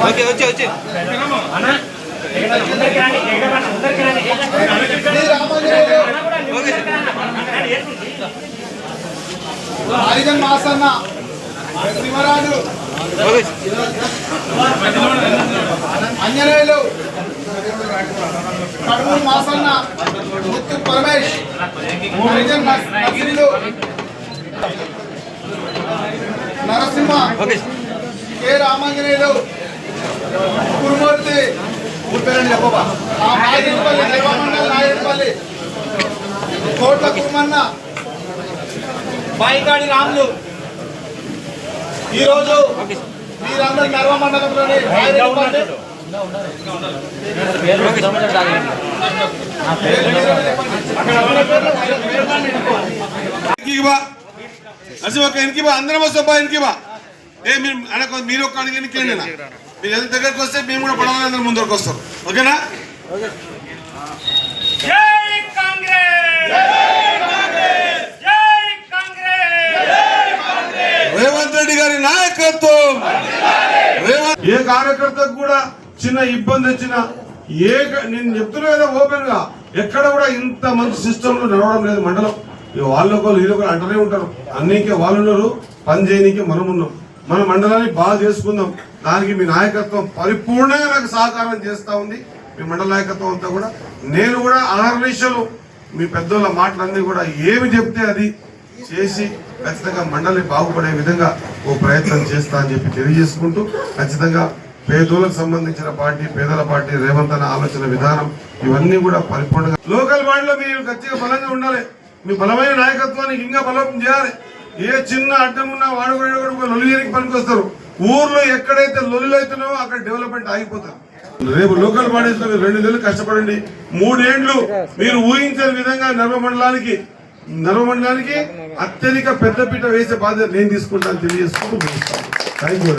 వచ్చే వచ్చే వచ్చే ఆయుధం మాసన్న అంజనేయులు కడూరు మాసన్న ముత్తు పరమేష్. నరసింహ. కె. రామాంజనేయులు. కురుమూర్తి. నాయుడుపల్లి నాయుడుపల్లి. కోట్ల కుమ్మన్న బాయికాడి రాములు. ఈరోజు మీరందరూ నర్వ మండలంలోని ఒక వెనక్కి బా. అందరం వస్తాం బా వెనక్కి బా. ఏ మీరు అనక మీరు రండి నా. మీరు ఎంత దగ్గరకు వస్తే మేము కూడా పడవాలి అందరం ముందరకు వస్తాం. ఓకేనా? రేవంత్ రెడ్డి గారి నాయకత్వం. రేవంత్ ఏ కార్యకర్తకు కూడా చిన్న ఇబ్బంది వచ్చినా ఏ నేను చెప్తున్నా కదా ఓపెన్గా ఎక్కడ కూడా ఇంత మంచి సిస్టమ్ నడవడం లేదు మండలం. ఇక వాళ్ళొకరు వీళ్ళొకరు అంటనే ఉంటారు. అన్నికే వాళ్ళు ఉన్నారు పని చేయనీకి మనం ఉన్నాం. మన మండలాన్ని బాగా చేసుకుందాం. దానికి మీ నాయకత్వం పరిపూర్ణంగా నాకు సహకారం చేస్తా ఉంది. మీ మండల నాయకత్వం అంతా కూడా. నేను కూడా అహర్నిశలు మీ పెద్దోళ్ళ మాటలన్నీ కూడా ఏమి చెప్తే అది చేసి ఖచ్చితంగా మండలి బాగుపడే విధంగా ఓ ప్రయత్నం చేస్తా అని చెప్పి తెలియజేసుకుంటూ ఖచ్చితంగా పేదోళ్ళకు సంబంధించిన పార్టీ పేదల పార్టీ రేవంత్ అనే ఆలోచన విధానం ఇవన్నీ కూడా పరిపూర్ణంగా లోకల్ బాడీలో మీరు ఖచ్చితంగా బలంగా ఉండాలి. మీ బలమైన నాయకత్వానికి ఇంకా బలోపం చేయాలి. ఏ చిన్న అడ్డం ఉన్నా వాడు కూడా పనికొస్తారు. ఊర్లో ఎక్కడైతే లొలిలైతున్నావో అక్కడ డెవలప్మెంట్ ఆగిపోతారు. రేపు లోకల్ బాడీస్లో మీరు రెండు నెలలు కష్టపడండి. మూడేండ్లు మీరు ఊహించని విధంగా నర్వమండలానికి మండలానికి మండలానికి అత్యధిక పెద్దపీట వేసే బాధ్యత నేను తీసుకుంటాను తెలియజేసుకుంటూ థ్యాంక్ యూ